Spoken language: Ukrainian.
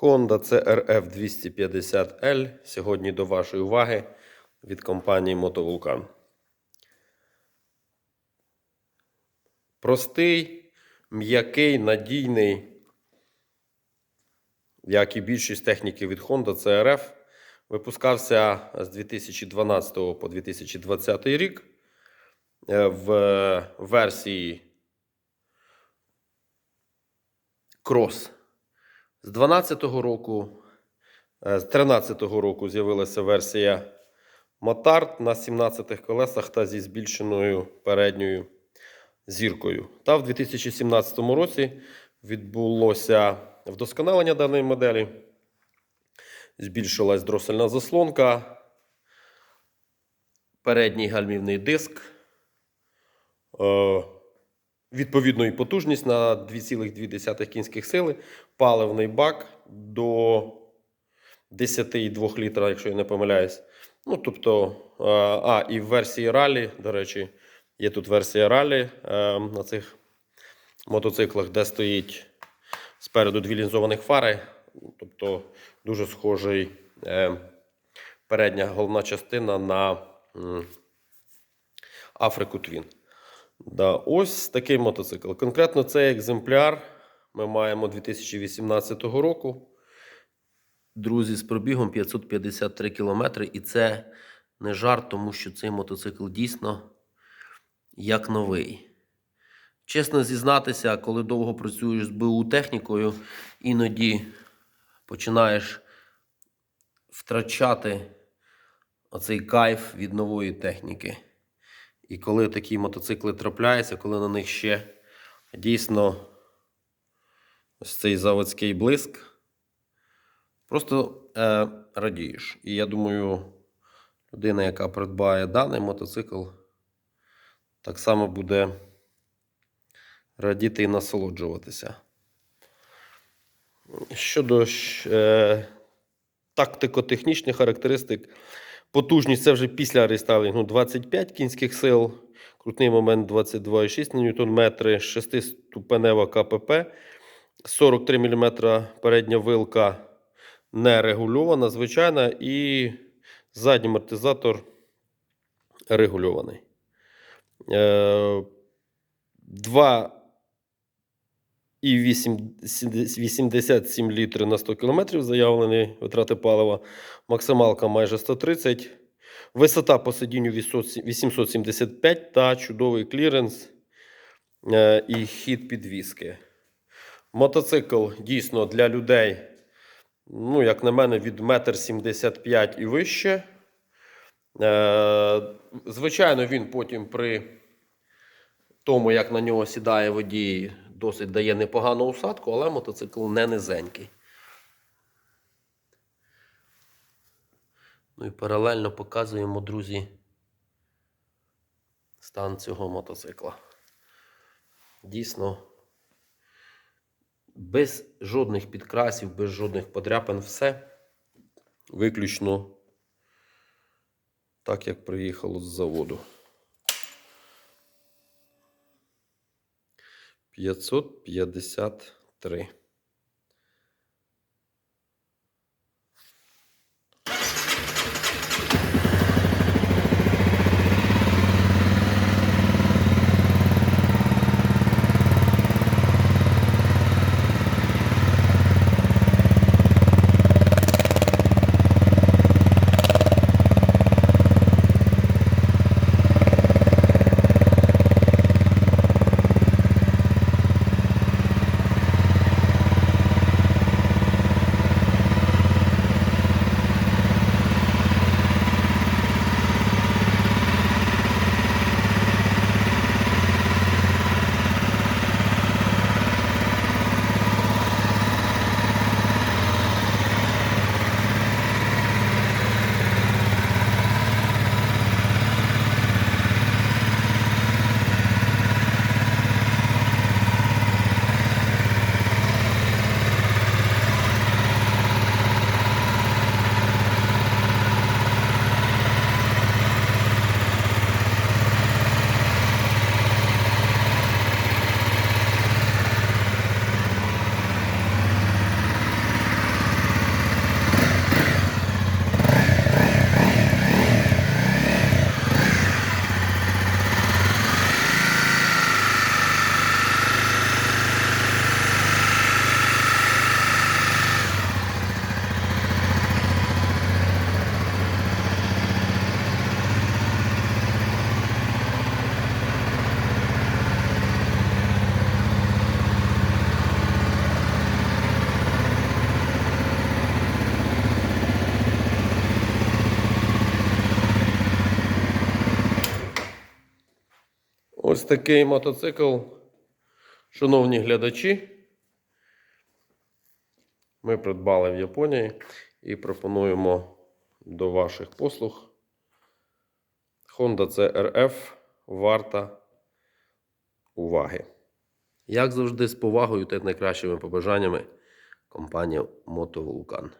Honda CRF 250L. Сьогодні до вашої уваги від компанії Мотовулкан. Простий, м'який, надійний, як і більшість техніки від Honda CRF. Випускався з 2012 по 2020 рік е, в версії Cross. З 12-го року, е, з 13-го року з'явилася версія Motard на 17-х колесах та зі збільшеною передньою зіркою. Та в 2017 році відбулося вдосконалення даної моделі. Збільшилась дросельна заслонка, передній гальмівний диск. Відповідно і потужність на 2,2 кінських сили, паливний бак до 10,2 літра, якщо я не помиляюсь. Ну, тобто, е, а, і в версії ралі, до речі, є тут версія ралі е, на цих мотоциклах, де стоїть спереду дві лінзованих фари. Тобто дуже схожий е, передня головна частина на Африку Твін. Да, ось такий мотоцикл. Конкретно цей екземпляр ми маємо 2018 року. Друзі, з пробігом 553 кілометри. І це не жарт, тому що цей мотоцикл дійсно як новий. Чесно зізнатися, коли довго працюєш з БУ технікою, іноді починаєш втрачати оцей кайф від нової техніки. І коли такі мотоцикли трапляються, коли на них ще дійсно ось цей заводський блиск, просто е, радієш. І я думаю, людина, яка придбає даний мотоцикл, так само буде радіти і насолоджуватися. Щодо е, тактико-технічних характеристик, потужність це вже після рестайлінгу. 25 кінських сил, крутний момент 22,6 Нм, 6-ступенева КПП, 43 мм передня вилка не регульована, звичайна, і задній амортизатор регульований. Е, 2 і 8 87 літрів на 100 км заявлені витрати палива. Максималка майже 130. Висота по сидінню 875 та чудовий кліренс е, і хід підвіски. Мотоцикл дійсно для людей, ну, як на мене, від 1,75 м і вище. Е, Звичайно, він потім при тому, як на нього сідає водій, досить дає непогану усадку, але мотоцикл не низенький. Ну і паралельно показуємо, друзі, стан цього мотоцикла. Дійсно, без жодних підкрасів, без жодних подряпин, все виключно так, як приїхало з заводу. 553. Ось такий мотоцикл, шановні глядачі. Ми придбали в Японії і пропонуємо до ваших послуг. Honda CRF варта уваги. Як завжди, з повагою та найкращими побажаннями компанія Мотовулкан.